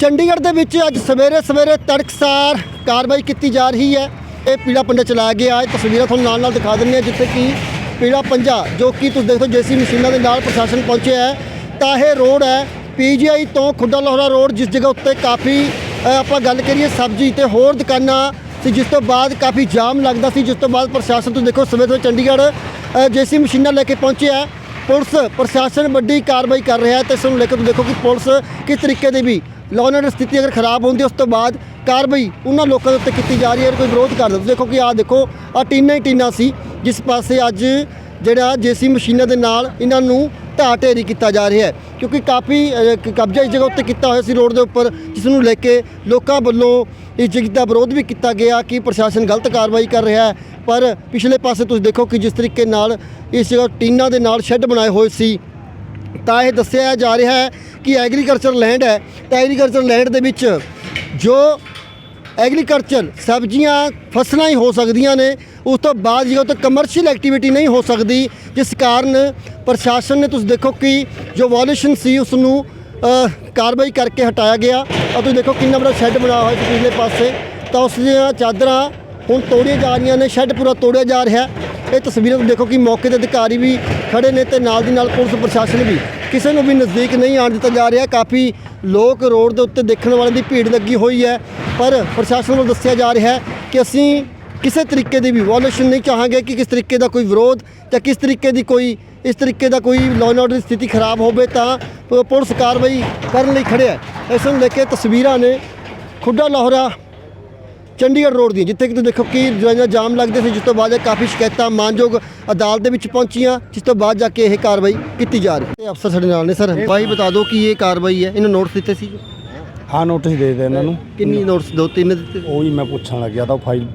ਚੰਡੀਗੜ੍ਹ ਦੇ ਵਿੱਚ ਅੱਜ ਸਵੇਰੇ ਸਵੇਰੇ ਤੜਕਸਾਰ ਕਾਰਵਾਈ ਕੀਤੀ ਜਾ ਰਹੀ ਹੈ। ਇਹ ਪੀੜਾ ਪੰਜਾ ਚਲਾਇਆ ਗਿਆ ਇਹ ਤਸਵੀਰਾਂ ਤੁਹਾਨੂੰ ਨਾਲ ਨਾਲ ਦਿਖਾ ਦਿੰਦੇ ਹਾਂ, ਜਿੱਥੇ ਕਿ ਪੀੜਾ ਪੰਜਾ, ਜੋ ਕਿ ਤੁਸੀਂ ਦੇਖੋ ਜੇਸੀ ਮਸ਼ੀਨਾਂ ਦੇ ਨਾਲ ਪ੍ਰਸ਼ਾਸਨ ਪਹੁੰਚਿਆ ਹੈ। ਤਾਂ ਇਹ ਰੋਡ ਹੈ, ਪੀਜੀਆਈ ਤੋਂ ਖੁੱਡਾ ਲੋਹਰਾ ਰੋਡ, ਜਿਸ ਜਗ੍ਹਾ ਉੱਤੇ ਕਾਫੀ ਆਪਾਂ ਗੱਲ ਕਰੀਏ ਸਬਜ਼ੀ ਤੇ ਹੋਰ ਦੁਕਾਨਾਂ ਸੀ, ਜਿਸ ਤੋਂ ਬਾਅਦ ਕਾਫੀ ਜਾਮ ਲੱਗਦਾ ਸੀ, ਜਿਸ ਤੋਂ ਬਾਅਦ ਪ੍ਰਸ਼ਾਸਨ ਤੁਸੀਂ ਦੇਖੋ ਸਵੇਰੇ ਸਵੇਰੇ ਚੰਡੀਗੜ੍ਹ ਜੇਸੀ ਮਸ਼ੀਨਾਂ ਲੈ ਕੇ ਪਹੁੰਚਿਆ ਪੁਲਿਸ, ਪ੍ਰਸ਼ਾਸਨ ਵੱਡੀ ਕਾਰਵਾਈ ਕਰ ਰਿਹਾ ਹੈ ਤੇ ਇਸ ਨੂੰ ਲੈ ਕੇ ਤੁਸੀਂ ਦੇਖੋ ਕਿ ਪੁਲਿਸ ਕਿਸ ਤਰੀਕੇ ਦੀ ਵੀ ਲਾਅ ਐਂਡ ਸਥਿਤੀ ਅਗਰ ਖਰਾਬ ਹੁੰਦੀ ਉਸ ਤੋਂ ਬਾਅਦ ਕਾਰਵਾਈ ਉਹਨਾਂ ਲੋਕਾਂ ਦੇ ਉੱਤੇ ਕੀਤੀ ਜਾ ਰਹੀ ਹੈ ਕੋਈ ਵਿਰੋਧ ਕਰਦਾ ਤੁਸੀਂ ਦੇਖੋ ਕਿ ਆਹ ਦੇਖੋ ਆ ਟੀਨਾ ਹੀ ਟੀਨਾ ਸੀ, ਜਿਸ ਪਾਸੇ ਅੱਜ ਜਿਹੜਾ ਜੇਸੀ ਮਸ਼ੀਨਾਂ ਦੇ ਨਾਲ ਇਹਨਾਂ ਨੂੰ ਢਾਹ ਢੇਰੀ ਕੀਤਾ ਜਾ ਰਿਹਾ ਹੈ। ਕਿਉਂਕਿ ਕਾਫੀ ਕਬਜ਼ਾ ਇਸ ਜਗ੍ਹਾ ਉੱਤੇ ਕੀਤਾ ਹੋਇਆ ਸੀ ਰੋਡ ਦੇ ਉੱਪਰ, ਜਿਸ ਨੂੰ ਲੈ ਕੇ ਲੋਕਾਂ ਵੱਲੋਂ ਇਸ ਚੀਜ਼ ਦਾ ਵਿਰੋਧ ਵੀ ਕੀਤਾ ਗਿਆ ਕਿ ਪ੍ਰਸ਼ਾਸਨ ਗਲਤ ਕਾਰਵਾਈ ਕਰ ਰਿਹਾ ਹੈ। ਪਰ ਪਿਛਲੇ ਪਾਸੇ ਤੁਸੀਂ ਦੇਖੋ ਕਿ ਜਿਸ ਤਰੀਕੇ ਨਾਲ ਇਸ ਜਗ੍ਹਾ ਟੀਨਾਂ ਦੇ ਨਾਲ ਸ਼ੈੱਡ ਬਣਾਏ ਹੋਏ ਸੀ, ਤਾਂ ਇਹ ਦੱਸਿਆ ਜਾ ਰਿਹਾ ਹੈ ਕਿ ਐਗਰੀਕਲਚਰ ਲੈਂਡ ਹੈ, ਤਾਂ ਐਗਰੀਕਲਚਰ ਲੈਂਡ ਦੇ ਵਿੱਚ ਜੋ ਐਗਰੀਕਲਚਰ ਸਬਜ਼ੀਆਂ, ਫਸਲਾਂ ਹੀ ਹੋ ਸਕਦੀਆਂ ਨੇ, ਉਸ ਤੋਂ ਬਾਅਦ ਜਿਹੜਾ ਉੱਤੇ ਕਮਰਸ਼ੀਅਲ ਐਕਟੀਵਿਟੀ ਨਹੀਂ ਹੋ ਸਕਦੀ, ਜਿਸ ਕਾਰਨ ਪ੍ਰਸ਼ਾਸਨ ਨੇ ਤੁਸੀਂ ਦੇਖੋ ਕਿ ਜੋ ਵਾਇਓਲੇਸ਼ਨ ਸੀ ਉਸ ਨੂੰ ਕਾਰਵਾਈ ਕਰਕੇ ਹਟਾਇਆ ਗਿਆ। ਔਰ ਤੁਸੀਂ ਦੇਖੋ ਕਿੰਨਾ ਬੜਾ ਸ਼ੈੱਡ ਬਣਾਇਆ ਹੋਇਆ ਸੀ ਪਿਛਲੇ ਪਾਸੇ। ਤਾਂ ਉਸ ਦੀਆਂ ਚਾਦਰਾਂ ਹੁਣ ਤੋੜੀਆਂ ਜਾ ਰਹੀਆਂ ਨੇ ਸ਼ੈੱਡ ਪੂਰਾ ਤੋੜਿਆ ਜਾ ਰਿਹਾ। ਇਹ ਤਸਵੀਰਾਂ ਤੁਸੀਂ ਦੇਖੋ ਕਿ ਮੌਕੇ ਦੇ ਅਧਿਕਾਰੀ ਵੀ ਖੜੇ ਨੇ ਤੇ ਨਾਲ ਦੀ ਨਾਲ ਪੁਲਿਸ ਪ੍ਰਸ਼ਾਸਨ ਵੀ। ਕਿਸੇ ਨੂੰ ਵੀ ਨਜ਼ਦੀਕ ਨਹੀਂ ਆਉਣ ਦਿੱਤਾ ਜਾ ਰਿਹਾ। ਕਾਫੀ ਲੋਕ ਰੋਡ ਦੇ ਉੱਤੇ ਦੇਖਣ ਵਾਲਿਆਂ ਦੀ ਭੀੜ ਲੱਗੀ ਹੋਈ ਹੈ। ਪਰ ਪ੍ਰਸ਼ਾਸਨ ਵੱਲੋਂ ਦੱਸਿਆ ਜਾ ਰਿਹਾ ਹੈ ਕਿ ਅਸੀਂ ਕਿਸੇ ਤਰੀਕੇ ਦੀ ਵੀ ਵਾਇਓਲੇਸ਼ਨ ਨਹੀਂ ਚਾਹਾਂਗੇ ਕਿ ਕਿਸ ਤਰੀਕੇ ਦਾ ਕੋਈ ਵਿਰੋਧ ਜਾਂ ਕਿਸ ਤਰੀਕੇ ਦੀ ਕੋਈ, ਇਸ ਤਰੀਕੇ ਦਾ ਕੋਈ ਲਾਅ ਐਂਡ ਆਰਡਰ ਦੀ ਸਥਿਤੀ ਖਰਾਬ ਹੋਵੇ ਤਾਂ ਪੁਲਿਸ ਕਾਰਵਾਈ ਕਰਨ ਲਈ ਖੜਿਆ ਇਸ ਨੂੰ ਲੈ ਕੇ ਤਸਵੀਰਾਂ ਨੇ ਖੁੱਡਾ ਲਾਹੌਰਾ ਚੰਡੀਗੜ੍ਹ ਰੋਡ ਦੀਆਂ ਜਿੱਥੇ ਕਿ ਤੁਸੀਂ ਦੇਖੋ ਕਿ ਜਿਹੜਾ ਜਾਮ ਲੱਗਦੇ ਸੀ ਜਿਸ ਤੋਂ ਬਾਅਦ ਇਹ ਕਾਫੀ ਸ਼ਿਕਾਇਤਾਂ ਮਾਨਯੋਗ ਅਦਾਲਤ ਦੇ ਵਿੱਚ ਪਹੁੰਚੀਆਂ ਜਿਸ ਤੋਂ ਬਾਅਦ ਜਾ ਕੇ ਇਹ ਕਾਰਵਾਈ ਕੀਤੀ ਜਾ ਰਹੀ ਹੈ। ਅਫਸਰ ਸਾਡੇ ਨਾਲ ਨੇ ਸਰ। ਭਾਈ ਬਤਾ ਦਿਓ ਕਿ ਇਹ ਕਾਰਵਾਈ ਹੈ। ਇਹਨੂੰ ਨੋਟਿਸ ਦਿੱਤੇ ਸੀ? ਹਾਂ ਨੋਟਿਸ ਦੇ ਦੇ ਇਹਨਾਂ ਨੂੰ। ਕਿੰਨੀ ਨੋਟਿਸ ਦੋ ਤਿੰਨ ਦਿੱਤੇ? ਉਹ ਹੀ ਮੈਂ ਪੁੱਛਣ ਲੱਗਿਆ ਤਾਂ ਫਾਈਲ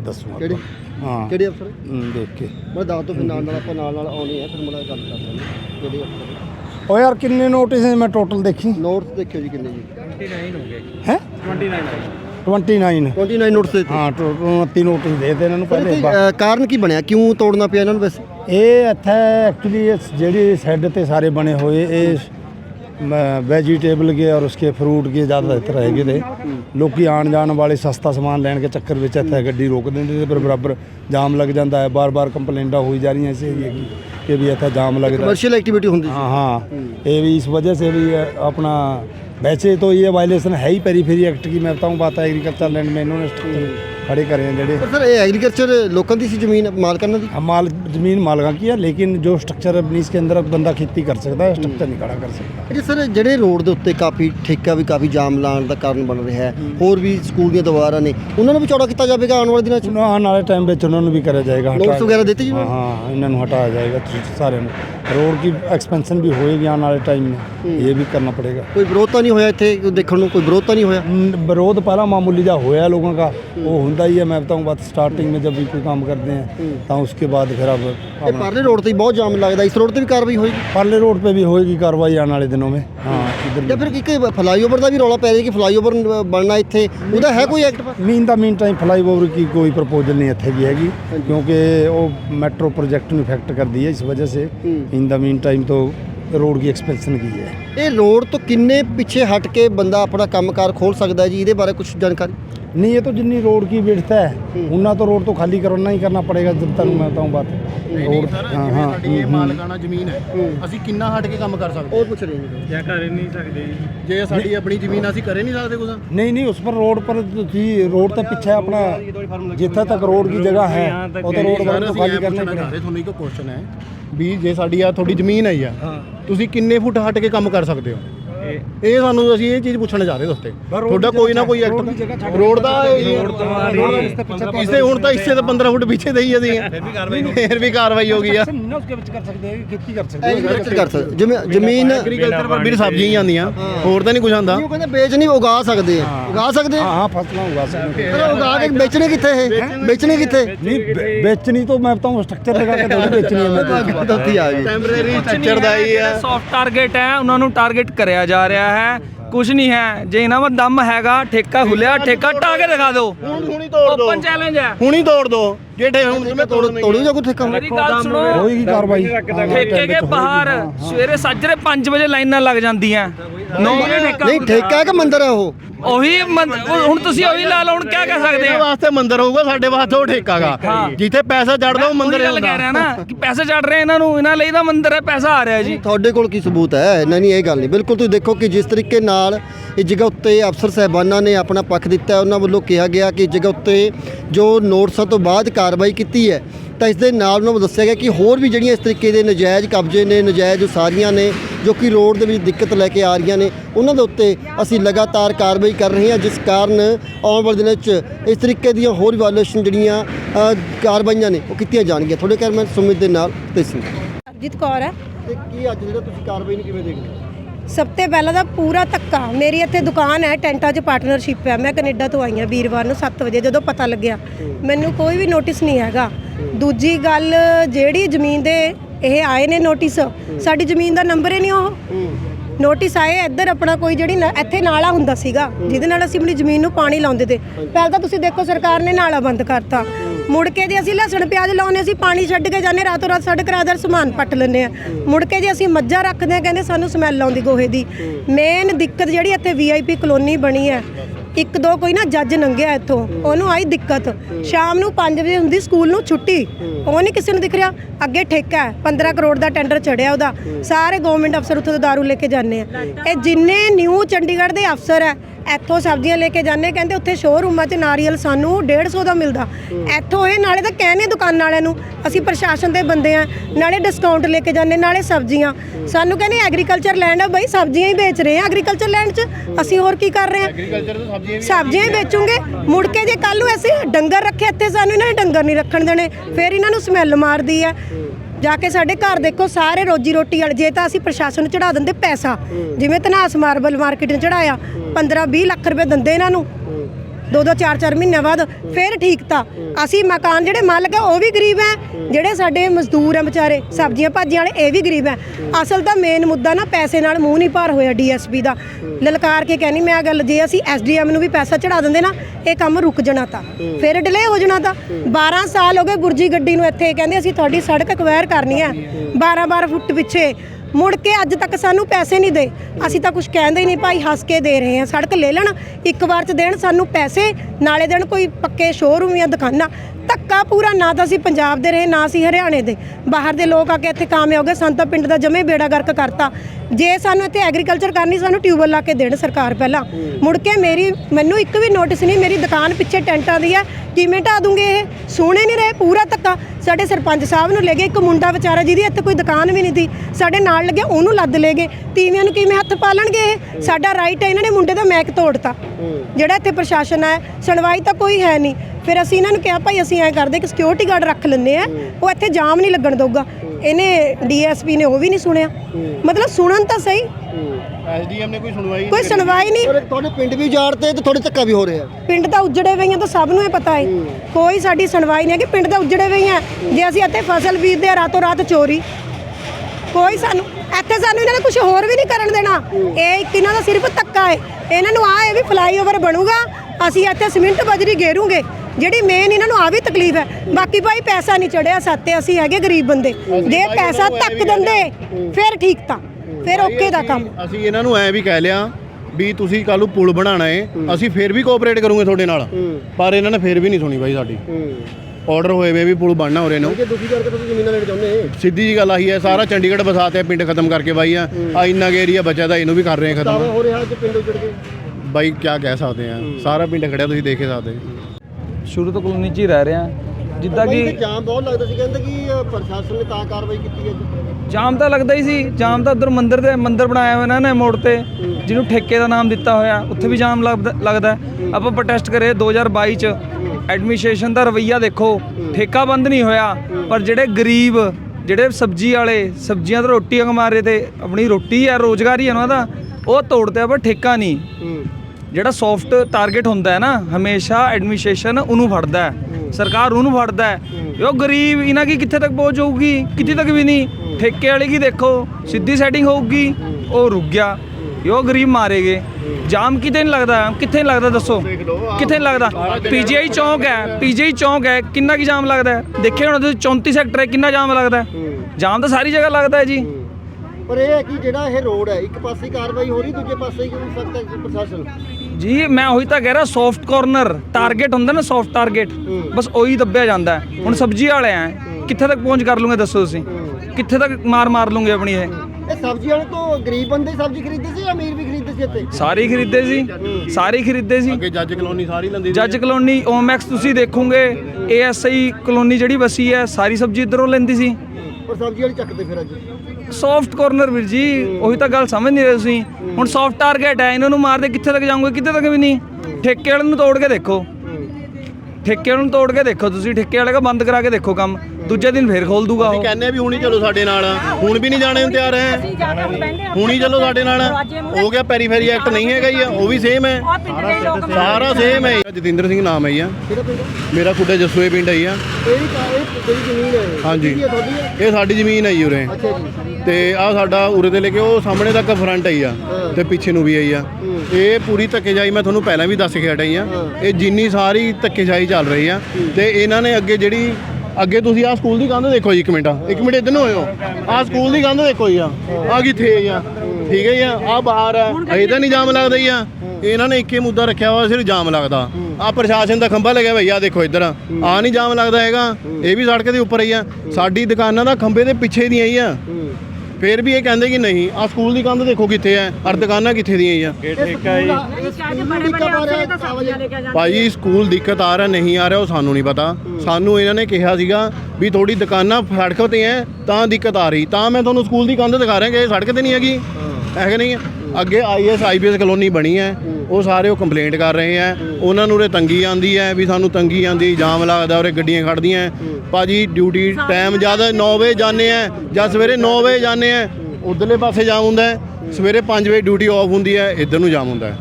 ਦੱਸੂਗਾ ਕਿਹੜੇ? ਹਾਂ। ਕਿਹੜੇ ਅਫਸਰ? ਦੇਖ ਕੇ। ਮੈਂ ਦੱਸ ਦੋ ਫਿਰ ਨਾਲ ਨਾਲ ਆਪਾਂ ਨਾਲ ਨਾਲ ਆਉਣੀ ਹੈ ਫਿਰ ਮੈਂ ਗੱਲ ਕਰ ਲਾਂਗੇ ਕਿਹੜੇ ਅਫਸਰ ਉਹ ਯਾਰ ਕਿੰਨੇ ਨੋਟਿਸ ਨੇ ਮੈਂ ਟੋਟਲ ਦੇਖੀ? ਨੋਟਸ ਦੇਖਿਓ ਜੀ ਕਿੰਨੇ ਜੀ। ਹੈ 29 29 29 ਨੋਟਸ ਦਿੱਤੇ ਹਾਂ ਟੋਟਲ 29 ਨੋਟਿਸ ਦੇ ਦੇ ਇਹਨਾਂ ਨੂੰ ਪਹਿਲੇ ਤੇ, ਅ, ਕਾਰਨ ਕੀ ਬਣਿਆ ਕਿਉਂ ਤੋੜਨਾ ਪਿਆ ਇਹਨਾਂ ਨੂੰ ਵੈਸੇ ਇਹ ਇੱਥੇ ਐਕਚੁਅਲੀ ਜਿਹੜੀ ਸਾਈਡ ਤੇ ਸਾਰੇ ਬਣੇ ਹੋਏ ਇਹ ਵੈਜੀਟੇਬਲ ਕੇ ਔਰ ਉਸਕੇ ਫਰੂਟ ਕੇ ਜ਼ਿਆਦਾਤਰ ਹੈਗੇ ਤੇ ਲੋਕੀ ਆਣ ਜਾਣ ਵਾਲੇ ਸਸਤਾ ਸਮਾਨ ਲੈਣ ਕੇ ਚੱਕਰ ਵਿੱਚ ਇੱਥੇ ਗੱਡੀ ਰੋਕ ਦਿੰਦੇ ਤੇ ਫਿਰ ਬਰਾਬਰ ਜਾਮ ਲੱਗ ਜਾਂਦਾ ਹੈ ਬਾਰ-ਬਾਰ ਕੰਪਲੇਂਟਾਂ ਹੋਈ ਜਾ ਰਹੀਆਂ ਇਸ ਏਰੀਏ की ਕਿ ਵੀ ਇੱਥੇ ਜਾਮ लगता है ਕਮਰਸ਼ੀਅਲ ਐਕਟੀਵਿਟੀ ਹੁੰਦੀ ਸੀ हाँ हाँ ये भी इस वजह से भी ये अपना वैसे तो ये वायलेशन है ही पेरीफेरी एक्ट की मैं बताऊँ बात है एग्रीकल्चर लैंड में इन्होंने स्ट्रक्चर खड़े करे हैं जेडे ਪਰ ਸਰ ਇਹ ਐਗਰੀਕਲਚਰ ਲੋਕਾਂ ਦੀ ਸੀ ਜ਼ਮੀਨ ਮਾਲਕਾਨਾਂ ਦੀ हम माल जमीन मालका की है लेकिन जो स्ट्रक्चर है इसके अंदर बंदा खेती कर सकता है स्ट्रक्चर नहीं खड़ा कर सकता ਜੀ ਸਰ ਜਿਹੜੇ ਰੋਡ ਦੇ ਉੱਤੇ ਕਾਫੀ ਠੇਕਾ ਵੀ ਕਾਫੀ ਜਾਮ ਲਾਉਣ ਦਾ ਕਾਰਨ ਬਣ ਰਿਹਾ ਹੈ ਹੋਰ ਵੀ ਸਕੂਲ ਦੀਆਂ ਦੀਵਾਰਾਂ ਨੇ ਉਹਨਾਂ ਨੂੰ ਵੀ ਚੌੜਾ ਕੀਤਾ ਜਾਵੇਗਾ ਆਉਣ ਵਾਲੇ ਦਿਨਾਂ 'ਚ चुनाव आने वाले टाइम पे चुनाव भी करा जाएगा हटा- ਨੋਟਸ ਵਗੈਰਾ ਦਿੱਤੇ ਜੀ हाँ हाँ इन्होंने हटाया जाएगा सारे रोड की एक्सपेंशन भी होएगी आने वाले टाइम में ये भी करना पड़ेगा ਕੋਈ ਵਿਰੋਧ ਤਾਂ ਨਹੀਂ ਹੋਇਆ ਇੱਥੇ ਕੋਈ ਦੇਖਣ ਨੂੰ ਕੋਈ ਵਿਰੋਧ ਤਾਂ ਨਹੀਂ ਹੋਇਆ न- विरोध पहला मामूली जा होया लोगों का वो होता ही है मैं बताऊँ बात स्टार्टिंग में जब भी कोई काम करते हैं तो उसके बाद फिर अब ਇਹ ਪਰਲੇ ਰੋਡ ਤੇ ਹੀ ਬਹੁਤ ਜਾਮ ਲੱਗਦਾ ਇਸ ਰੋਡ ਤੇ ਵੀ ਕਾਰਵਾਈ ਹੋਏਗੀ पार्ले रोड पे भी होएगी कार्रवाई आने वाले दिनों में हाँ इधर ਜਾਂ ਫਿਰ ਇੱਕ ਫਲਾਈਓਵਰ ਦਾ ਵੀ ਰੌਲਾ ਪੈ ਰਿਹਾ ਕਿ ਫਲਾਈਓਵਰ ਬਣਨਾ ਇੱਥੇ ਉਹਦਾ ਹੈ ਕੋਈ ਐਕਟ ਮੀਨ ਦਾ ਮੀਨ ਟਾਈਮ ਫਲਾਈਓਵਰ की कोई प्रपोजल नहीं ਇੱਥੇ ਵੀ ਹੈਗੀ क्योंकि वो मेट्रो प्रोजेक्ट ਨੂੰ इफेक्ट करती है इस वजह से इन द मीन टाइम तो रोड की एक्सपेंशन की है ਇਹ ਰੋਡ ਤੋਂ ਕਿੰਨੇ ਪਿੱਛੇ ਹਟ ਕੇ ਬੰਦਾ ਆਪਣਾ ਕੰਮਕਾਰ ਖੋਲ ਸਕਦਾ ਹੈ ਜੀ ਇਹਦੇ ਬਾਰੇ ਕੁਝ ਜਾਣਕਾਰੀ नहीं ये तो जितनी रोड की विड्थ है उतना तो रोड तो खाली करना ही करना पड़ेगा जब तक मैं बताऊँ बात रोड हाँ हाँ ਸਾਡੀ ਇਹ ਮਾਲਕਾਨਾ ਜ਼ਮੀਨ ਹੈ ਅਸੀਂ ਕਿੰਨਾ ਹਟ ਕੇ ਕੰਮ ਕਰ ਸਕਦੇ ਹੋਰ ਪੁੱਛ ਰਹੇ ਜੀ ਜਾਂ ਕਰ ਨਹੀਂ ਸਕਦੇ ਜੇ ਸਾਡੀ ਆਪਣੀ ਜ਼ਮੀਨ ਆ, ਅਸੀਂ ਕਰੇ ਨਹੀਂ ਸਕਦੇ ਕੁਝ नहीं नहीं उस पर रोड पर तो थी रोड तो पीछे अपना जितना तक रोड की जगह है वो तो रोड पर तो खाली करना ही पड़ेगा ਤੁਹਾਨੂੰ ਇੱਕ ਕੁਐਸਚਨ ਹੈ ਵੀ ਜੇ ਸਾਡੀ ਆ ਤੁਹਾਡੀ ਜ਼ਮੀਨ ਆਈ ਆ ਤੁਸੀਂ ਕਿੰਨੇ ਫੁੱਟ ਹਟ ਕੇ ਕੰਮ ਕਰ ਸਕਦੇ ਹੋ ਇਹ। ਸਾਨੂੰ ਅਸੀਂ ਇਹ ਚੀਜ਼ ਪੁੱਛਣਾ ਚਾਹ ਰਹੇ ਤੁਹਾਡੇ ਤੁਹਾਡਾ ਕੋਈ ਨਾ ਕੋਈ ਐਕਟ ਰੋਡ ਦਾ ਇਸ ਤੇ ਹੁਣ ਤਾਂ ਇਸੇ ਤੇ 15 ਫੁੱਟ ਪਿੱਛੇ ਦੇਈ ਅਸੀਂ ਫਿਰ ਵੀ ਕਾਰਵਾਈ ਹੋ ਗਈ। ਆ। ਨਾ ਉਸਕੇ ਵਿੱਚ ਕਰ ਸਕਦੇ ਆ ਖੇਤੀ ਕਰ ਸਕਦੇ ਕਰ ਸਕਦੇ। ਜ਼ਮੀਨ ਐਗਰੀਕਲਚਰ ਪਰ ਵੀ ਸਬਜ਼ੀਆਂ ਹੀ ਆਉਂਦੀਆਂ। ਹੋਰ ਤਾਂ ਨਹੀਂ ਕੁਝ ਆਂਦਾ ਉਹ ਕਹਿੰਦੇ ਵੇਚ ਨਹੀਂ ਉਗਾ ਸਕਦੇ ਉਗਾ ਸਕਦੇ ਹਾਂ ਫਸਲਾਂ ਉਗਾ ਸਕਦੇ ਪਰ ਉਗਾ ਕੇ ਵੇਚਣੇ ਕਿੱਥੇ ਹੈ ਵੇਚਣੇ ਕਿੱਥੇ? ਨਹੀਂ ਵੇਚਣੀ ਤਾਂ ਮੈਂ ਤਾਂ ਸਟਰਕਚਰ ਲਗਾ ਕੇ ਥੋੜੀ ਵੇਚਣੀ ਹੈ ਮੈਂ ਤਾਂ ਆ ਗਈ। ਟੈਂਪਰੇਰੀ ਸਟਰਕਚਰ ਦਾ ਹੀ ਆ। ਸੌਫਟ ਟਾਰਗੇਟ ਹੈ ਉਹਨਾਂ ਨੂੰ ਟਾਰਗੇਟ ਕਰਿਆ ਜਾ ਜਾ ਰਿਹਾ ਹੈ। ਕੁਝ ਨਹੀਂ ਹੈ। ਜੇ ਇਹਨਾਂ ਵਾ ਦਮ ਹੈਗਾ ਠੇਕਾ ਖੁੱਲਿਆ ਠੇਕਾ ਢਾ ਕੇ ਦਿਖਾ ਦਿਓ। ਹੁਣ ਹੁਣੀ ਤੋੜ ਦੋ ਓਪਨ ਚੈਲੰਜ ਹੈ। ਹੁਣੀ ਤੋੜ ਦੋ ਜਿਹੜੇ ਹੁਣ ਜਿਵੇਂ ਤੋੜ ਤੋੜੀ ਜਾ ਕੋਈ ਠੇਕਾ ਮੇਰੀ ਗੱਲ ਸੁਣੋ। ਹੋਏਗੀ ਕਾਰਵਾਈ। ਠੇਕੇ ਕੇ ਬਾਹਰ ਸਵੇਰੇ ਸਾਜਰੇ 5 ਵਜੇ ਲਾਈਨਾਂ ਲੱਗ ਜਾਂਦੀਆਂ। ਨੋ ਠੇਕਾ ਨਹੀਂ ਠੇਕਾ ਹੈ ਕਿ ਮੰਦਰ ਹੈ ਉਹ? ਉਹੀ ਮੰਦ- ਹੁਣ ਤੁਸੀਂ ਉਹੀ ਲਾ ਲਓ ਹੁਣ ਕੀ ਕਹਿ ਸਕਦੇ ਇਹਦੇ ਆ? ਵਾਸਤੇ ਮੰਦਰ ਹੋਊਗਾ ਸਾਡੇ ਵਾਸਤੇ ਉਹ ਠੇਕਾਗਾ ਜਿੱਥੇ ਪੈਸਾ ਚੜਦਾ ਉਹ ਮੰਦਰ ਉਹੀ ਗੱਲ ਕਹਿ ਰਿਹਾ ਨਾ ਕਿ ਪੈਸੇ ਚੜ ਰਹੇ ਇਹਨਾਂ ਨੂੰ ਇਹਨਾਂ ਲਈ ਤਾਂ ਮੰਦਰ ਹੈ ਪੈਸਾ ਆ ਰਿਹਾ ਜੀ। ਤੁਹਾਡੇ ਕੋਲ ਕੀ ਸਬੂਤ ਹੈ? ਨਹੀਂ ਨਹੀਂ ਇਹ ਗੱਲ ਨਹੀਂ। ਬਿਲਕੁਲ ਤੁਸੀਂ ਦੇਖੋ ਕਿ ਜਿਸ ਤਰੀਕੇ ਨਾਲ ਇਸ ਜਗ੍ਹਾ ਉੱਤੇ ਅਫਸਰ ਸਹਿਬਾਨਾਂ ਨੇ ਆਪਣਾ ਪੱਖ ਦਿੱਤਾ ਹੈ, ਉਹਨਾਂ ਵੱਲੋਂ ਕਿਹਾ ਗਿਆ ਕਿ ਇਸ ਜਗ੍ਹਾ ਉੱਤੇ ਜੋ ਨੋਟਿਸਾਂ ਤੋਂ ਬਾਅਦ ਕਾਰਵਾਈ ਕੀਤੀ ਹੈ ਤਾਂ ਇਸ ਦੇ ਨਾਲ ਉਹਨਾਂ ਨੂੰ ਦੱਸਿਆ ਗਿਆ ਕਿ ਹੋਰ ਵੀ ਜਿਹੜੀਆਂ ਇਸ ਤਰੀਕੇ ਦੇ ਨਜਾਇਜ਼ ਕਬਜ਼ੇ ਨੇ ਨਜਾਇਜ਼ ਉਸਾਰੀਆਂ ਨੇ ਜੋ ਕਿ ਰੋਡ ਦੇ ਵਿੱਚ ਦਿੱਕਤ ਲੈ ਕੇ ਆ ਰਹੀਆਂ ਨੇ ਉਹਨਾਂ ਦੇ ਉੱਤੇ ਅਸੀਂ ਲਗਾਤਾਰ ਕਾਰਵਾਈ ਕਰ ਰਹੇ ਹਾਂ ਜਿਸ ਕਾਰਨ ਆਉਣ ਵਾਲੇ ਦਿਨਾਂ 'ਚ ਇਸ ਤਰੀਕੇ ਦੀਆਂ ਹੋਰ ਵਾਇਓਲੇਸ਼ਨ ਜਿਹੜੀਆਂ ਕਾਰਵਾਈਆਂ ਨੇ ਉਹ ਕੀਤੀਆਂ ਜਾਣਗੀਆਂ। ਤੁਹਾਡੇ ਕੈਮਰਾਮੈਨ ਸੁਮਿਤ ਦੇ ਨਾਲ ਤੇ ਸਿੰਘ ਸਰਬਜੀਤ ਕੌਰ ਹੈ। ਤੇ ਕੀ ਅੱਜ ਜਿਹੜਾ ਤੁਸੀਂ ਕਾਰਵਾਈ ਨੂੰ ਕਿਵੇਂ ਦੇਖਦੇ ਹੋ? ਸਭ ਤੋਂ ਪਹਿਲਾਂ ਤਾਂ ਪੂਰਾ ਧੱਕਾ। ਮੇਰੀ ਇੱਥੇ ਦੁਕਾਨ ਹੈ ਟੈਂਟਾਂ 'ਚ ਪਾਰਟਨਰਸ਼ਿਪ ਹੈ। ਮੈਂ ਕੈਨੇਡਾ ਤੋਂ ਆਈ ਹਾਂ ਵੀਰਵਾਰ ਨੂੰ 7 ਵਜੇ ਜਦੋਂ ਪਤਾ ਲੱਗਿਆ। ਮੈਨੂੰ ਕੋਈ ਵੀ ਨੋਟਿਸ ਨਹੀਂ ਹੈਗਾ। ਦੂਜੀ ਗੱਲ ਜਿਹੜੀ ਜ਼ਮੀਨ ਦੇ ਇਹ ਆਏ ਨੇ ਨੋਟਿਸ ਸਾਡੀ ਜ਼ਮੀਨ ਦਾ ਨੰਬਰ ਹੀ ਨਹੀਂ ਉਹ। ਨੋਟਿਸ ਆਏ ਇੱਧਰ ਆਪਣਾ ਕੋਈ ਜਿਹੜੀ ਇੱਥੇ ਨਾਲਾ ਹੁੰਦਾ ਸੀਗਾ ਜਿਹਦੇ ਨਾਲ ਅਸੀਂ ਆਪਣੀ ਜ਼ਮੀਨ ਨੂੰ ਪਾਣੀ ਲਾਉਂਦੇ ਤੇ। ਪਹਿਲਾਂ ਤਾਂ ਤੁਸੀਂ ਦੇਖੋ ਸਰਕਾਰ ਨੇ ਨਾਲਾ ਬੰਦ ਕਰਤਾ। ਮੁੜ ਕੇ ਜੇ ਅਸੀਂ ਲਸਣ, ਪਿਆਜ਼ ਲਾਉਨੇ ਅਸੀਂ ਪਾਣੀ ਛੱਡ ਕੇ ਜਾਂਦੇ ਰਾਤੋਂ ਰਾਤ ਸਾਡੇ ਕਰਾਦਰ ਸਮਾਨ ਪੱਟ ਲੈਂਦੇ ਆ ਮੁੜ ਕੇ ਜੇ ਅਸੀਂ ਮੱਝਾਂ ਰੱਖਦੇ ਆ ਕਹਿੰਦੇ ਸਾਨੂੰ ਸਮੈਲ ਆਉਂਦੀ ਗੋਹੇ ਦੀ। ਮੇਨ ਦਿੱਕਤ ਜਿਹੜੀ ਇੱਥੇ ਵੀਆਈਪੀ ਕਲੋਨੀ ਬਣੀ ਹੈ, ਇੱਕ ਦੋ ਕੋਈ ਨਾ ਜੱਜ ਨੰਗਿਆ ਇੱਥੋਂ, ਉਹਨੂੰ ਆਈ ਦਿੱਕਤ। ਸ਼ਾਮ ਨੂੰ 5 ਵਜੇ ਹੁੰਦੀ ਸਕੂਲ ਨੂੰ ਛੁੱਟੀ, ਉਹ ਨਹੀਂ ਕਿਸੇ ਨੂੰ ਦਿਖ ਰਿਹਾ, ਅੱਗੇ ਠੇਕਾ ਹੈ 15 ਕਰੋੜ ਦਾ ਟੈਂਡਰ ਚੜਿਆ ਉਹਦਾ। ਸਾਰੇ ਗਵਰਨਮੈਂਟ ਅਫਸਰ ਉੱਥੋਂ ਤੋਂ ਦਾਰੂ ਲੈ ਕੇ ਜਾਂਦੇ ਆ। ਇਹ ਜਿੰਨੇ ਨਿਊ ਚੰਡੀਗੜ੍ਹ ਦੇ ਅਫਸਰ ਹੈ ਇੱਥੋਂ ਸਬਜ਼ੀਆਂ ਲੈ ਕੇ ਜਾਂਦੇ ਕਹਿੰਦੇ ਉੱਥੇ ਸ਼ੋਰੂਮਾਂ 'ਚ ਨਾਰੀਅਲ ਸਾਨੂੰ 150 ਦਾ ਮਿਲਦਾ। ਇੱਥੋਂ ਇਹ ਨਾਲੇ ਤਾਂ ਕਹਿੰਦੇ ਦੁਕਾਨ ਵਾਲਿਆਂ ਨੂੰ ਅਸੀਂ ਪ੍ਰਸ਼ਾਸਨ ਦੇ ਬੰਦੇ ਆ ਨਾਲੇ ਡਿਸਕਾਊਂਟ ਲੈ ਕੇ ਜਾਂਦੇ ਨਾਲੇ ਸਬਜ਼ੀਆਂ। ਸਾਨੂੰ ਕਹਿੰਦੇ ਐਗਰੀਕਲਚਰ ਲੈਂਡ ਆ ਬਈ ਸਬਜ਼ੀਆਂ ਹੀ ਵੇਚ ਰਹੇ ਆ ਐਗਰੀਕਲਚਰ ਲੈਂਡ 'ਚ। ਅਸੀਂ ਹੋਰ ਕੀ ਕਰ ਰਹੇ ਆ? ਐਗਰੀਕਲਚਰ ਤੋਂ ਸਬਜ਼ੀਆਂ ਸਬਜ਼ੀਆਂ ਹੀ ਵੇਚੂਗੇ। ਮੁੜ ਕੇ ਜੇ ਕੱਲ ਨੂੰ ਅਸੀਂ ਡੰਗਰ ਰੱਖੇ ਇੱਥੇ ਸਾਨੂੰ ਇਹਨਾਂ ਨੇ ਡੰਗਰ ਨਹੀਂ ਰੱਖਣ ਦੇਣੇ। ਫਿਰ ਇਹਨਾਂ ਨੂੰ ਸਮੈਲ ਮਾਰਦੀ ਆ। ਜਾ ਕੇ ਸਾਡੇ ਘਰ ਦੇਖੋ ਸਾਰੇ ਰੋਜੀ ਰੋਟੀ ਵਾਲੇ ਜੇ ਤਾਂ ਅਸੀਂ ਪ੍ਰਸ਼ਾਸਨ ਨੂੰ ਚੜਾ ਦਿੰਦੇ ਪੈਸਾ ਜਿਵੇਂ ਤਨਾਸ ਮਾਰਬਲ ਮਾਰਕੀਟ ਨੂੰ ਚੜਾਇਆ 15 20 ਲੱਖ ਰੁਪਏ ਦਿੰਦੇ ਇਹਨਾਂ ਨੂੰ। ਦੋ ਦੋ ਚਾਰ ਚਾਰ ਮਹੀਨਿਆਂ ਬਾਅਦ ਫਿਰ ਠੀਕ ਤਾਂ। ਅਸੀਂ ਮਕਾਨ ਜਿਹੜੇ ਮਾਲਕ ਆ, ਉਹ ਵੀ ਗਰੀਬ ਹੈ ਜਿਹੜੇ ਸਾਡੇ ਮਜ਼ਦੂਰ ਆ ਵਿਚਾਰੇ, ਸਬਜ਼ੀਆਂ ਭਾਜੀਆਂ ਵਾਲੇ, ਇਹ ਵੀ ਗਰੀਬ ਹੈ ਅਸਲ ਤਾਂ ਮੇਨ ਮੁੱਦਾ ਨਾ ਪੈਸੇ ਨਾਲ ਮੂੰਹ ਨਹੀਂ ਭਰ ਹੋਇਆ ਡੀਐਸਪੀ ਦਾ। ਲਲਕਾਰ ਕੇ ਕਹਿੰਦੀ, ਮੈਂ ਆਹ ਗੱਲ, ਜੇ ਅਸੀਂ ਐਸਡੀਐਮ ਨੂੰ ਵੀ ਪੈਸਾ ਚੜਾ ਦਿੰਦੇ ਨਾ, ਇਹ ਕੰਮ ਰੁਕ ਜਾਣਾ ਤਾਂ। ਫਿਰ ਡਿਲੇ ਹੋ ਜਾਣਾ ਤਾਂ। 12 ਸਾਲ ਹੋ ਗਏ ਗੁਰਜੀ ਗੱਡੀ ਨੂੰ ਇੱਥੇ, ਕਹਿੰਦੇ ਅਸੀਂ ਤੁਹਾਡੀ ਸੜਕ ਅਕਵਾਇਰ ਕਰਨੀ ਹੈ 12 12 ਫੁੱਟ ਪਿੱਛੇ। ਮੁੜ ਕੇ ਅੱਜ ਤੱਕ ਸਾਨੂੰ ਪੈਸੇ ਨਹੀਂ ਦੇ। ਅਸੀਂ ਤਾਂ ਕੁਝ ਕਹਿੰਦੇ ਹੀ ਨਹੀਂ ਭਾਈ, ਹੱਸ ਕੇ ਦੇ ਰਹੇ ਹਾਂ। ਸੜਕ ਲੈ ਲੈਣ, ਇੱਕ ਵਾਰ ਚ ਦੇਣ ਸਾਨੂੰ ਪੈਸੇ, ਨਾਲੇ ਦੇਣ ਕੋਈ ਪੱਕੇ ਸ਼ੋਰੂਮ ਜਾਂ ਦੁਕਾਨਾਂ। ਧੱਕਾ ਪੂਰਾ, ਨਾ ਤਾਂ ਅਸੀਂ ਪੰਜਾਬ ਦੇ ਰਹੇ, ਨਾ ਅਸੀਂ ਹਰਿਆਣੇ ਦੇ। ਬਾਹਰ ਦੇ ਲੋਕ ਆ ਕੇ ਇੱਥੇ ਕਾਮਯਾਬ ਹੋ ਗਏ ਸੰਤਾ ਪਿੰਡ ਦਾ ਜਮੇ ਬੇੜਾ ਗਰਕ ਕਰਤਾ। ਜੇ ਸਾਨੂੰ ਇੱਥੇ ਐਗਰੀਕਲਚਰ ਕਰਨੀ, ਸਾਨੂੰ ਟਿਊਬਲ ਲਾ ਕੇ ਦੇਣ ਸਰਕਾਰ ਪਹਿਲਾਂ। ਮੁੜ ਕੇ ਮੇਰੀ, ਮੈਨੂੰ ਇੱਕ ਵੀ ਨੋਟਿਸ ਨਹੀਂ, ਮੇਰੀ ਦੁਕਾਨ ਪਿੱਛੇ ਟੈਂਟਾਂ ਦੀ ਆ। ਕਿਵੇਂ ਢਾ ਦੂੰਗੇ ਇਹ? ਸੋਹਣੇ ਨਹੀਂ ਰਹੇ, ਪੂਰਾ ਧੱਕਾ। ਸਾਡੇ ਸਰਪੰਚ ਸਾਹਿਬ ਨੂੰ ਲੈ ਗਏ ਇੱਕ ਮੁੰਡਾ ਵਿਚਾਰਾ, ਜਿਹਦੀ ਇੱਥੇ ਕੋਈ ਦੁਕਾਨ ਵੀ ਨਹੀਂ ਸੀ। ਸਾਡੇ ਨਾਲ ਲੱਗਿਆ ਉਹਨੂੰ ਲੱਦ ਲੈ ਗਏ। ਤੀਵੀਆਂ ਨੂੰ ਕਿਵੇਂ ਹੱਥ ਪਾਲਣਗੇ ਇਹ? ਸਾਡਾ ਰਾਈਟ ਹੈ ਇਹਨਾਂ ਨੇ ਮੁੰਡੇ ਦਾ ਮੈਕ ਤੋੜਤਾ। ਜਿਹੜਾ ਇੱਥੇ ਪ੍ਰਸ਼ਾਸਨ ਹੈ ਸੁਣਵਾਈ ਤਾਂ ਕੋਈ ਹੈ ਨਹੀਂ। ਫਿਰ ਅਸੀਂ ਇਹਨਾਂ ਨੂੰ ਕਿਹਾ ਭਾਈ ਅਸੀਂ ਐਂ ਕਰਦੇ ਕਿ ਸਿਕਿਉਰਿਟੀ ਗਾਰਡ ਰੱਖ ਲੈਂਦੇ ਆ। ਉਹ ਇੱਥੇ ਜਾਮ ਨਹੀਂ ਲੱਗਣ ਦਊਗਾ। ਇਹਨੇ ਡੀਐਸਪੀ ਨੇ ਉਹ ਵੀ ਨਹੀਂ ਸੁਣਿਆ। ਮਤਲਬ ਸੁਣਨ ਤਾਂ ਸਹੀ। ਐਸਡੀਐਮ ਨੇ ਕੋਈ ਸੁਣਵਾਈ ਕੋਈ ਸੁਣਵਾਈ ਨਹੀਂ। ਔਰ ਤੁਹਾਡੇ ਪਿੰਡ ਵੀ ਉਜਾੜਦੇ ਤੇ ਤੁਹਾਡੇ ਧੱਕਾ ਵੀ ਹੋ ਰਿਹਾ। ਪਿੰਡ ਤਾਂ ਉਜੜੇ ਹੋਈਆਂ ਤਾਂ ਸਭ ਨੂੰ ਇਹ ਪਤਾ ਹੈ। ਕੋਈ ਸਾਡੀ ਸੁਣਵਾਈ ਨਹੀਂ ਹੈ ਕਿ ਪਿੰਡ ਤਾਂ ਉਜੜੇ ਹੋਈਆਂ ਜੇ ਅਸੀਂ ਇੱਥੇ ਫਸਲ ਬੀਜਦੇ ਆ ਰਾਤੋਂ ਰਾਤ ਚੋਰੀ। ਕੋਈ ਸਾਨੂੰ ਇੱਥੇ ਸਾਨੂੰ ਇਹਨਾਂ ਨੇ ਕੁਝ ਹੋਰ ਵੀ ਨਹੀਂ ਕਰਨ ਦੇਣਾ। ਇਹ ਇੱਕ ਇਹਨਾਂ ਦਾ ਸਿਰਫ ਧੱਕਾ ਹੈ। ਇਹਨਾਂ ਨੂੰ ਆ ਇਹ ਵੀ ਫਲਾਈਓਵਰ ਬਣੂਗਾ। ਅਸੀਂ ਇੱਥੇ ਸਿਮਿੰਟ ਬਜਰੀ ਘੇਰੂਗੇ ਜਿਹੜੀ ਮੇਨ ਇਹਨਾਂ ਨੂੰ ਆ ਵੀ ਤਕਲੀਫ ਹੈ। ਬਾਕੀ ਭਾਈ ਪੈਸਾ ਨਹੀਂ ਚੜਿਆ ਸਾਤੇ ਅਸੀਂ ਹੈਗੇ ਗਰੀਬ ਬੰਦੇ। ਜੇ ਪੈਸਾ ਤੱਕ ਦਿੰਦੇ ਫਿਰ ਠੀਕ ਤਾਂ। ਫਿਰ ਓਕੇ ਦਾ ਕੰਮ। ਅਸੀਂ ਇਹਨਾਂ ਨੂੰ ਐ ਵੀ ਕਹਿ ਲਿਆ ਵੀ ਤੁਸੀਂ ਕੱਲ ਨੂੰ ਪੁਲ ਬਣਾਉਣਾ ਏ ਅਸੀਂ ਫੇਰ ਵੀ ਕੋਆਪਰੇਟ ਕਰੂਗੇ ਤੁਹਾਡੇ ਨਾਲ। ਪਰ ਇਹਨਾਂ ਨੇ ਫੇਰ ਵੀ ਨਹੀਂ ਸੁਣੀ ਬਾਈ ਸਾਡੀ। ਆਰਡਰ ਹੋਏ ਵੇ ਵੀ ਪੁਲ ਬਣਨਾ ਉਰੇ ਨੂੰ। ਕਿ ਦੁਖੀ ਕਰਕੇ ਤੁਸੀਂ ਜ਼ਮੀਨਾਂ ਲੈਣ ਚਾਹੁੰਦੇ ਸਿੱਧੀ ਜੀ ਗੱਲ ਆਹੀ ਹੈ ਸਾਰਾ ਚੰਡੀਗੜ੍ਹ ਬਸਾਤੇ ਪਿੰਡ ਖਤਮ ਕਰਕੇ ਬਾਈ ਆ। ਆ ਇੰਨਾ ਕੁ ਏਰੀਆ ਬਚਿਆ ਤਾਂ ਇਹਨੂੰ ਵੀ ਕਰ ਰਹੇ ਖਤਮ। ਹੋ ਰਿਹਾ ਕਿ ਪਿੰਡ ਉਜੜ ਗਏ ਬਾਈ ਕੀ ਕਹਿ ਸਕਦੇ ਆ। ਸਾਰਾ ਪਿੰਡ ਖੜਿਆ ਤੁਸੀਂ ਦੇਖ ਸਕਦੇ। ਸ਼ੁਰੂ ਤੋਂ ਕਲੋਨੀ 'ਚ ਹੀ ਰਹਿ ਰਹੇ ਆ ਜਿੱਦਾਂ ਕਿ ਜਾਮ ਬਹੁਤ ਲੱਗਦਾ ਸੀ ਕਹਿੰਦੇ ਕਿ ਪ੍ਰਸ਼ਾਸਨ ਨੇ ਤਾਂ ਕਾਰਵਾਈ ਕੀਤੀ ਹੈ ਜਾਮ ਤਾਂ ਲੱਗਦਾ ਹੀ ਸੀ। ਜਾਮ ਤਾਂ ਉਧਰ ਮੰਦਿਰ ਦੇ ਮੰਦਿਰ ਬਣਾਇਆ ਹੋਇਆ ਇਹਨਾਂ ਨੇ ਮੋੜ ਤੇ ਜਿਹਨੂੰ ਠੇਕੇ ਦਾ ਨਾਮ ਦਿੱਤਾ ਹੋਇਆ ਉੱਥੇ ਵੀ ਜਾਮ ਲੱਗਦਾ। ਆਪਾਂ ਪ੍ਰੋਟੈਸਟ ਕਰੇ 2022 ਚ। ਐਡਮਿਨਿਸਟ੍ਰੇਸ਼ਨ ਦਾ ਰਵਈਆ ਦੇਖੋ ਠੇਕਾ ਬੰਦ ਨਹੀਂ ਹੋਇਆ ਪਰ ਜਿਹੜੇ ਗਰੀਬ ਜਿਹੜੇ ਸਬਜ਼ੀ ਵਾਲੇ ਸਬਜ਼ੀਆਂ ਤੋਂ ਰੋਟੀਆਂ ਕਮਾ ਰਹੇ ਤੇ ਆਪਣੀ ਰੋਟੀ ਹੈ ਰੋਜ਼ਗਾਰ ਹੀ ਹੈ ਉਹਨਾਂ ਦਾ ਉਹ ਤੋੜਦੇ ਆ ਪਰ ਠੇਕਾ ਨਹੀਂ। ਜਿਹੜਾ ਸੌਫਟ ਟਾਰਗੇਟ ਹੁੰਦਾ ਹੈ ਨਾ, ਹਮੇਸ਼ਾ ਐਡਮਿਨਿਸਟ੍ਰੇਸ਼ਨ ਉਹਨੂੰ ਫੜਦਾ ਹੈ। ਸਰਕਾਰ ਉਹਨੂੰ ਫੜਦਾ ਹੈ। ਉਹ ਗਰੀਬ ਇਹਨਾਂ ਕੀ ਕਿੱਥੇ ਤੱਕ ਪਹੁੰਚ ਹੋਊਗੀ ਕਿਤੇ ਤੱਕ ਵੀ ਨਹੀਂ। ਠੇਕੇ ਵਾਲੇ ਕੀ ਦੇਖੋ? ਸਿੱਧੀ ਸੈਟਿੰਗ ਹੋਊਗੀ, ਉਹ ਰੁਕ ਗਿਆ। ਉਹ ਗਰੀਬ ਮਾਰੇਗੇ। ਜਾਮ ਕਿਤੇ ਨਹੀਂ ਲੱਗਦਾ? ਕਿੱਥੇ ਨਹੀਂ ਲੱਗਦਾ ਦੱਸੋ? ਕਿੱਥੇ ਨਹੀਂ ਲੱਗਦਾ? ਪੀਜੀਆਈ ਚੌਂਕ ਹੈ। ਪੀਜੀਆਈ ਚੌਂਕ ਹੈ। ਕਿੰਨਾ ਕੀ ਜਾਮ ਲੱਗਦਾ ਦੇਖਿਆ ਦੇਖੇ ਹੁਣ ਤੁਸੀਂ 34 ਸੈਕਟਰ ਹੈ। ਕਿੰਨਾ ਜਾਮ ਲੱਗਦਾ ਜਾਮ ਤਾਂ ਸਾਰੀ ਜਗ੍ਹਾ ਲੱਗਦਾ ਹੈ ਜੀ। ਪਰ ਇਹ ਹੈ ਕਿ ਜਿਹੜਾ ਇਹ ਰੋਡ ਹੈ ਇੱਕ ਪਾਸੇ ਹੀ ਕਾਰਵਾਈ ਹੋ ਰਹੀ ਦੂਜੇ ਪਾਸੇ ਹੀ ਸਖਤ ਪ੍ਰਸ਼ਾਸਨ? ਜੀ ਮੈਂ ਉਹੀ ਤਾਂ ਕਹਿ ਰਿਹਾ ਸੌਫਟ ਕਾਰਨਰ ਟਾਰਗੇਟ ਹੁੰਦਾ ਨਾ ਸੌਫਟ ਟਾਰਗੇਟ ਬਸ ਉਹੀ ਦੱਬਿਆ ਜਾਂਦਾ ਹੈ। ਹੁਣ ਸਬਜ਼ੀ ਵਾਲੇ ਆ ਕਿੱਥੇ ਤੱਕ ਪਹੁੰਚ ਕਰ ਲੂਗੇ ਦੱਸੋ ਤੁਸੀਂ? ਕਿੱਥੇ ਤੱਕ ਮਾਰ ਮਾਰ ਲੂਗੇ ਆਪਣੀ ਇਹ? ਇਹ ਸਬਜ਼ੀ ਵਾਲੇ ਤੋਂ ਗਰੀਬ ਬੰਦੇ ਹੀ ਸਬਜ਼ੀ ਖਰੀਦਦੇ ਸੀ ਜਾਂ ਅਮੀਰ ਵੀ ਖਰੀਦਦੇ ਸੀ ਇੱਥੇ? ਸਾਰੇ ਹੀ ਖਰੀਦੇ ਸੀ ਸਾਰੇ ਹੀ ਖਰੀਦੇ ਸੀ। ਅੱਗੇ ਜੱਜ ਕਲੋਨੀ ਸਾਰੀ ਲੰਦੀ ਜੱਜ ਕਲੋਨੀ ਓਮੈਕਸ ਤੁਸੀਂ ਦੇਖੋਗੇ ਏਐਸਆਈ ਕਲੋਨੀ ਜਿਹੜੀ ਵਸੀ ਹੈ ਸਾਰੀ ਸਬਜ਼ੀ ਇਧਰੋਂ ਲੈਂਦੀ ਸੀ। ਪਰ ਸਬਜ਼ੀ ਵਾਲੇ ਚੱਕਦੇ ਫਿਰ ਅੱਜ। ਸੌਫਟ ਕਾਰਨਰ ਵੀਰ ਜੀ, ਉਹੀ ਤਾਂ ਗੱਲ ਸਮਝ ਨਹੀਂ ਰਹੇ ਤੁਸੀਂ। ਹੁਣ ਸੌਫਟ ਟਾਰਗੇਟ ਹੈ, ਇਹਨਾਂ ਨੂੰ ਮਾਰਦੇ ਕਿੱਥੇ ਤੱਕ ਜਾਓਗੇ, ਕਿੱਥੇ ਤੱਕ ਵੀ ਨਹੀਂ। ਠੇਕੇ ਵਾਲੇ ਨੂੰ ਤੋੜ ਕੇ ਦੇਖੋ। ਠੇਕੇ ਵਾਲੇ ਨੂੰ ਤੋੜ ਕੇ ਦੇਖੋ ਤੁਸੀਂ, ਠੇਕੇ ਵਾਲੇ ਦਾ ਬੰਦ ਕਰਾ ਕੇ ਦੇਖੋ ਕੰਮ। ਦੂਜੇ ਦਿਨ ਫੇਰ ਖੋਲ ਦੂਗਾ ਉਹ। ਕਹਿੰਦੇ ਆ ਵੀ ਹੁਣੀ ਚਲੋ ਸਾਡੇ ਨਾਲ। ਹੁਣ ਵੀ ਨਹੀਂ ਜਾਣੇ ਨੂੰ ਤਿਆਰ ਹੈ ਹੁਣੀ ਚਲੋ ਸਾਡੇ ਨਾਲ। ਹੋ ਗਿਆ ਪੈਰੀਫੇਰੀ ਐਕਟ ਨਹੀਂ ਹੈਗਾ ਹੀ ਆ ਉਹ ਵੀ ਸੇਮ ਹੈ ਸਾਰਾ ਸੇਮ ਹੈ ਜਤਿੰਦਰ ਸਿੰਘ ਨਾਮ ਹੈ ਜੀ? ਮੇਰਾ ਖੁੱਡੇ ਜਸੂਏ ਪਿੰਡ ਹੈ ਜੀ ਆ। ਇਹ ਵੀ ਕਾ- ਇਹ ਜਿਹੜੀ ਜ਼ਮੀਨ ਹੈ। ਇਹ? ਹਾਂਜੀ। ਤੁਹਾਡੀ ਹੈ? ਇਹ ਸਾਡੀ ਜ਼ਮੀਨ ਹੈ ਜੀ ਉਰੇ। ਅੱਛਾ ਜੀ। ਤੇ ਆ ਸਾਡਾ ਉਰੇ ਤੇ ਲੈ ਕੇ ਉਹ ਸਾਹਮਣੇ ਤੱਕ ਫਰੰਟ ਆਈ ਆ। ਤੇ ਪਿੱਛੇ ਨੂੰ ਵੀ ਆਈ ਆ। ਇਹ ਪੂਰੀ ਧੱਕੇਸ਼ਾਹੀ ਮੈਂ ਤੁਹਾਨੂੰ ਪਹਿਲਾਂ ਵੀ ਦੱਸ ਕੇ ਹਟਾਈ ਆ। ਇਹ ਜਿੰਨੀ ਸਾਰੀ ਧੱਕੇਸ਼ਾਹੀ ਚੱਲ ਰਹੀ ਆ। ਤੇ ਇਹਨਾਂ ਨੇ ਅੱਗੇ ਜਿਹੜੀ ਅੱਗੇ ਤੁਸੀਂ ਆ ਸਕੂਲ ਦੀ ਕੰਧ ਦੇਖੋ ਜੀ ਇੱਕ ਮਿੰਟ ਇੱਕ ਮਿੰਟ ਇੱਧਰ ਨੂੰ ਹੋਇਓ। ਆ ਸਕੂਲ ਦੀ ਕੰਧ ਦੇਖੋ ਜੀ ਆ ਆ ਕਿੱਥੇ ਹੈ ਆ ਠੀਕ ਹੈ ਜੀ ਆ ਬਾਹਰ ਆ ਇਹਦਾ ਨਹੀਂ ਜਾਮ ਲੱਗਦਾ ਜੀ ਆ ਇਹਨਾਂ ਨੇ ਇੱਕੇ ਮੁੱਦਾ ਰੱਖਿਆ ਹੋਇਆ ਸਿਰ ਜਾਮ ਲੱਗਦਾ। ਆ ਪ੍ਰਸ਼ਾਸਨ ਦਾ ਖੰਭਾ ਲੱਗਿਆ ਭਈਆ ਦੇਖੋ ਇੱਧਰ। ਆ ਨਹੀਂ ਜਾਮ ਲੱਗਦਾ ਹੈਗਾ। ਇਹ ਵੀ ਸੜਕ ਦੇ ਉੱਪਰ ਹੀ ਆ। ਸਾਡੀ ਦੁਕਾਨਾਂ ਦਾ ਖੰਭੇ ਦੇ ਪਿੱਛੇ ਦੀਆਂ ਹੀ ਆ। ਫੇਰ ਵੀ ਇਹ ਕਹਿੰਦੇ ਕਿ ਨਹੀਂ ਆ ਸਕੂਲ ਦੀ ਕੰਧ ਦੇਖੋ ਕਿੱਥੇ ਹੈ ਔਰ ਦੁਕਾਨਾਂ ਕਿੱਥੇ ਦੀਆਂ ਹੀ ਆ। ਭਾਜੀ ਸਕੂਲ ਦਿੱਕਤ ਆ ਰਿਹਾ ਨਹੀਂ ਆ ਰਿਹਾ ਉਹ ਸਾਨੂੰ ਨਹੀਂ ਪਤਾ। ਸਾਨੂੰ ਇਹਨਾਂ ਨੇ ਕਿਹਾ ਸੀਗਾ ਵੀ ਥੋੜੀ ਦੁਕਾਨਾਂ ਸੜਕ ਤੇ ਐ ਤਾਂ ਦਿੱਕਤ ਆ ਰਹੀ। ਤਾਂ ਮੈਂ ਤੁਹਾਨੂੰ ਸਕੂਲ ਦੀ ਕੰਧ ਦਿਖਾ ਰਿਹਾ ਕਿ ਇਹ ਸੜਕ ਤੇ ਨਹੀਂ ਹੈਗੀ। ਹੈ। ਕਿ ਨਹੀਂ ਅੱਗੇ ਆਈਐਸ ਆਈਪੀਐਸ ਕਲੋਨੀ ਬਣੀ ਹੈ। ਉਹ ਸਾਰੇ ਉਹ ਕੰਪਲੇਂਟ ਕਰ ਰਹੇ ਆ ਉਹਨਾਂ ਨੂੰ ਉਰੇ ਤੰਗੀ ਆਂਦੀ ਹੈ ਵੀ ਸਾਨੂੰ ਤੰਗੀ ਆਂਦੀ ਜਾਮ ਲੱਗਦਾ ਉਰੇ ਗੱਡੀਆਂ ਖੜਦੀਆਂ ਭਾਜੀ ਡਿਊਟੀ ਟਾਈਮ ਜਦ 9 ਵਜੇ ਜਾਂਦੇ ਆ ਜਾਂ ਸਵੇਰੇ 9 ਵਜੇ ਜਾਂਦੇ ਆ ਉਧਰਲੇ ਪਾਸੇ ਜਾਮ ਹੁੰਦਾ ਹੈ। ਸਵੇਰੇ 5 ਵਜੇ ਡਿਊਟੀ ਆਫ ਹੁੰਦੀ ਹੈ ਇੱਧਰ ਨੂੰ ਜਾਮ ਹੁੰਦਾ ਹੈ।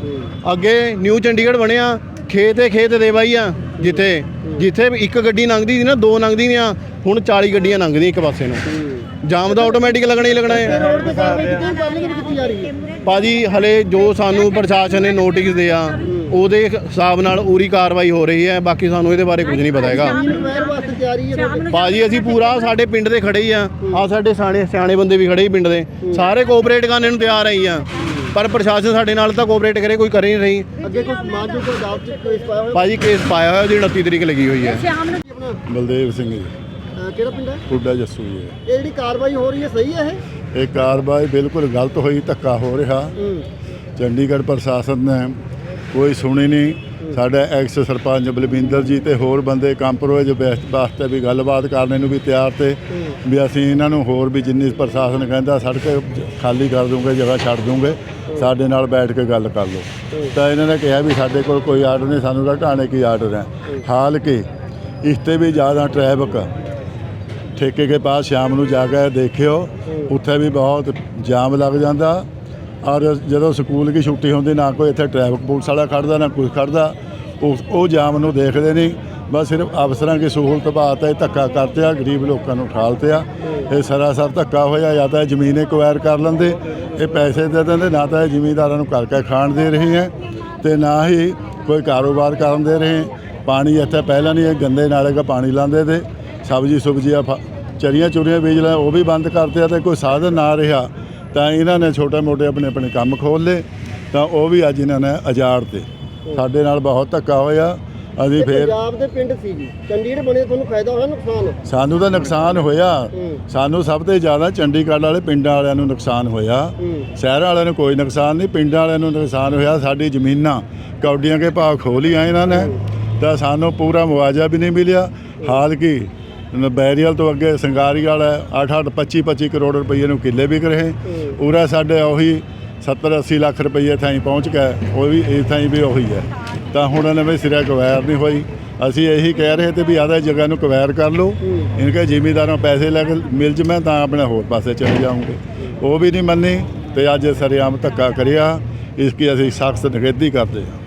ਅੱਗੇ ਨਿਊ ਚੰਡੀਗੜ੍ਹ ਬਣਿਆ ਖੇਤ ਏ ਖੇਤ ਦੇ ਬਾਈ ਆ ਜਿੱਥੇ। ਜਿੱਥੇ ਇੱਕ ਗੱਡੀ ਲੰਘਦੀ ਸੀ ਨਾ ਦੋ ਲੰਘਦੀਆਂ ਹੁਣ 40 ਗੱਡੀਆਂ ਲੰਘਦੀਆਂ ਇੱਕ ਪਾਸੇ ਨੂੰ। ਜਾਮ ਦਾ ਆਟੋਮੈਟਿਕ ਲੱਗਣਾ ਹੀ ਲੱਗਣਾ ਹੈ। ਭਾਜੀ ਹਲੇ ਜੋ ਸਾਨੂੰ ਪ੍ਰਸ਼ਾਸਨ ਨੇ ਨੋਟਿਸ ਦਿਆ ਉਹਦੇ ਹਿਸਾਬ ਨਾਲ ਪੂਰੀ ਕਾਰਵਾਈ ਹੋ ਰਹੀ ਹੈ। ਬਾਕੀ ਸਾਨੂੰ ਇਹਦੇ ਬਾਰੇ ਕੁਝ ਨਹੀਂ ਪਤਾ ਹੈਗਾ। ਭਾਜੀ ਅਸੀਂ ਪੂਰਾ ਸਾਡੇ ਪਿੰਡ ਦੇ ਖੜੇ ਹੀ ਆ। ਆ ਸਾਡੇ ਸਿਆਣੇ ਸਿਆਣੇ ਬੰਦੇ ਵੀ ਖੜੇ ਹੀ ਪਿੰਡ ਦੇ। ਸਾਰੇ ਕੋਆਪਰੇਟ ਕਰਨ ਨੂੰ ਤਿਆਰ ਆਈ ਆ। ਪਰ ਪ੍ਰਸ਼ਾਸਨ ਸਾਡੇ ਨਾਲ ਤਾਂ ਕੋਆਪਰੇਟ ਕਰੇ ਕੋਈ ਕਰ ਹੀ ਨਹੀਂ। ਰਹੀ ਅੱਗੇ ਕੋਈ ਮਾਨਜੋ ਕੋਈ ਅਦਾਲਤ ਚ ਕੇਸ ਪਾਇਆ ਹੋਇਆ? ਭਾਜੀ ਕੇਸ ਪਾਇਆ ਹੋਇਆ ਉਹਦੀ 29 ਤਰੀਕ ਲੱਗੀ ਹੋਈ ਹੈ। ਬਲਦੇਵ ਸਿੰਘ ਜੀ। ਅਹ ਕਿਹੜਾ ਪਿੰਡ ਹੈ? ਪੁੱਡਾ ਜੱਸੂ ਜੀ ਇਹ ਜਿਹੜੀ ਕਾਰਵਾਈ ਹੋ ਰਹੀ ਹੈ ਸਹੀ ਹੈ ਇਹ? ਇਹ ਕਾਰਵਾਈ ਬਿਲਕੁਲ ਗਲਤ ਹੋਈ ਧੱਕਾ ਹੋ ਰਿਹਾ। ਚੰਡੀਗੜ੍ਹ ਪ੍ਰਸ਼ਾਸਨ ਨੇ ਕੋਈ ਸੁਣੀ ਨਹੀਂ। ਸਾਡਾ ਐਕਸ ਸਰਪੰਚ ਬਲਵਿੰਦਰ ਜੀ ਤੇ ਹੋਰ ਬੰਦੇ ਕੰਪਰੋਜ ਵਾਸਤੇ ਵੀ ਗੱਲਬਾਤ ਕਰਨ ਨੂੰ ਵੀ ਤਿਆਰ ਤੇ ਵੀ ਅਸੀਂ ਇਹਨਾਂ ਨੂੰ ਹੋਰ ਵੀ ਜਿੰਨੀ ਪ੍ਰਸ਼ਾਸਨ ਕਹਿੰਦਾ ਸੜਕ ਖਾਲੀ ਕਰ ਦੂੰਗੇ ਜਗ੍ਹਾ ਛੱਡ ਦੂੰਗੇ। ਸਾਡੇ ਨਾਲ ਬੈਠ ਕੇ ਗੱਲ ਕਰ ਲਓ। ਤਾਂ ਇਹਨਾਂ ਨੇ ਕਿਹਾ ਵੀ ਸਾਡੇ ਕੋਲ ਕੋਈ ਆਰਡਰ ਨਹੀਂ ਸਾਨੂੰ ਤਾਂ ਢਾਣੇ ਕੀ ਆਰਡਰ ਹੈ। ਹਾਲ ਕਿ? ਇਸ ਤੇ ਵੀ ਜ਼ਿਆਦਾ ਟ੍ਰੈਫਿਕ ਠੇਕੇ ਕੇ ਪਾਸ ਸ਼ਾਮ ਨੂੰ ਜਾ ਕੇ ਦੇਖਿਓ। ਉੱਥੇ ਵੀ ਬਹੁਤ ਜਾਮ ਲੱਗ ਜਾਂਦਾ। ਔਰ ਜਦੋਂ ਸਕੂਲ ਦੀ ਛੁੱਟੀ ਹੁੰਦੀ, ਨਾ ਕੋਈ ਇੱਥੇ ਟ੍ਰੈਫਿਕ ਪੁਲਿਸ ਵਾਲਾ ਖੜਦਾ, ਨਾ ਕੁਝ ਖੜਦਾ। ਉਸ, ਉਹ ਜਾਮ ਨੂੰ ਦੇਖਦੇ ਨਹੀਂ। ਬਸ ਸਿਰਫ ਅਫਸਰਾਂ ਦੀ ਸਹੂਲਤ ਬਾਤ ਹੈ, ਧੱਕਾ ਕਰਤੇ ਆ, ਗਰੀਬ ਲੋਕਾਂ ਨੂੰ ਠਾਲਤੇ ਆ। ਇਹ ਸਰਾਸਰ ਧੱਕਾ ਹੋਇਆ, ਜਾਂ ਤਾਂ ਇਹ ਜ਼ਮੀਨ ਐਕਵਾਇਰ ਕਰ ਲੈਂਦੇ। ਇਹ ਪੈਸੇ ਦੇ ਦਿੰਦੇ, ਨਾ ਤਾਂ ਇਹ ਜ਼ਿਮੀਂਦਾਰਾਂ ਨੂੰ ਕਰਕੇ ਖਾਣ ਦੇ ਰਹੇ ਹੈ। ਤੇ ਨਾ ਹੀ ਕੋਈ ਕਾਰੋਬਾਰ ਕਰਨ ਦੇ ਰਹੇ। ਪਾਣੀ ਇੱਥੇ ਪਹਿਲਾਂ ਨਹੀਂ, ਇਹ ਗੰਦੇ ਨਾਲੇ ਦਾ ਪਾਣੀ ਲਾਉਂਦੇ ਤੇ ਸਬਜ਼ੀ ਸੁਬਜ਼ੀਆਂ ਫ- ਚਰੀਆਂ ਚੁਰੀਆਂ ਬੀਜ ਲੈ ਉਹ ਵੀ ਬੰਦ ਕਰਤੇ ਆ ਤੇ ਕੋਈ ਸਾਧਨ ਨਾ ਰਿਹਾ ਤਾਂ ਇਹਨਾਂ ਨੇ ਛੋਟੇ ਮੋਟੇ ਆਪਣੇ ਆਪਣੇ ਕੰਮ ਖੋਲ ਲਏ ਤਾਂ ਉਹ ਵੀ ਅੱਜ ਇਹਨਾਂ ਨੇ ਉਜਾੜ ਤੇ। ਸਾਡੇ ਨਾਲ ਬਹੁਤ ਧੱਕਾ ਹੋਇਆ ਅਸੀਂ ਫੇਰ ਪੰਜਾਬ ਦੇ ਪਿੰਡ ਸੀ ਜੀ। ਚੰਡੀਗੜ੍ਹ ਬਣੇ ਤੁਹਾਨੂੰ ਫਾਇਦਾ ਹੋਇਆ ਨੁਕਸਾਨ? ਸਾਨੂੰ ਤਾਂ ਨੁਕਸਾਨ ਹੋਇਆ। ਸਾਨੂੰ ਸਭ ਤੋਂ ਜ਼ਿਆਦਾ ਚੰਡੀਗੜ੍ਹ ਵਾਲੇ ਪਿੰਡਾਂ ਵਾਲਿਆਂ ਨੂੰ ਨੁਕਸਾਨ ਹੋਇਆ। ਸ਼ਹਿਰਾਂ ਵਾਲਿਆਂ ਨੂੰ ਕੋਈ ਨੁਕਸਾਨ ਨਹੀਂ ਪਿੰਡਾਂ ਵਾਲਿਆਂ ਨੂੰ ਨੁਕਸਾਨ ਹੋਇਆ। ਸਾਡੀ ਜ਼ਮੀਨਾਂ ਕੌਡੀਆਂ ਕੇ ਭਾਅ ਖੋਲੀਆਂ ਇਹਨਾਂ ਨੇ ਤਾਂ ਸਾਨੂੰ ਪੂਰਾ ਮੁਆਵਜ਼ਾ ਵੀ ਨਹੀਂ ਮਿਲਿਆ। ਹਾਲ ਕੀ? ਬੈਰੀਅਲ ਤੋਂ ਅੱਗੇ ਸੰਗਾਰੀ ਵਾਲਾ 8-8 25-25 ਕਰੋੜ ਰੁਪਏ ਨੂੰ ਕਿੱਲੇ ਵਿਕ ਰਹੇ। ਉਰਾ ਸਾਡੇ ਉਹੀ 70-80 ਲੱਖ ਰੁਪਏ ਥਾਈ ਪਹੁੰਚ ਗਏ ਉਹ ਵੀ ਇਹ ਥਾਈ ਵੀ ਉਹੀ ਹੈ। ਤਾਂ ਹੁਣ ਇਹਨਾਂ ਵਿੱਚ ਸਿਰਾ ਕਵੈਰ ਨਹੀਂ ਹੋਈ। ਅਸੀਂ ਇਹੀ ਕਹਿ ਰਹੇ ਤੇ ਵੀ ਆਦਾ ਜਗ੍ਹਾ ਨੂੰ ਕਵੈਰ ਕਰ ਲਓ। ਇਨਕੇ ਜ਼ਿਮੀਦਾਰਾਂ ਪੈਸੇ ਲੈ ਕੇ ਮਿਲ ਜਮੈਂ ਤਾਂ ਆਪਣੇ ਹੋਰ ਪਾਸੇ ਚਲੇ ਜਾਵਾਂਗੇ ਉਹ ਵੀ ਨਹੀਂ ਮੰਨੀ ਤੇ ਅੱਜ ਸਰਿਆਮ ਧੱਕਾ ਕਰਿਆ ਇਸ ਕੀ ਅਸੀਂ ਸਖਤ ਨਿਖੇਧੀ ਕਰਦੇ ਹਾਂ।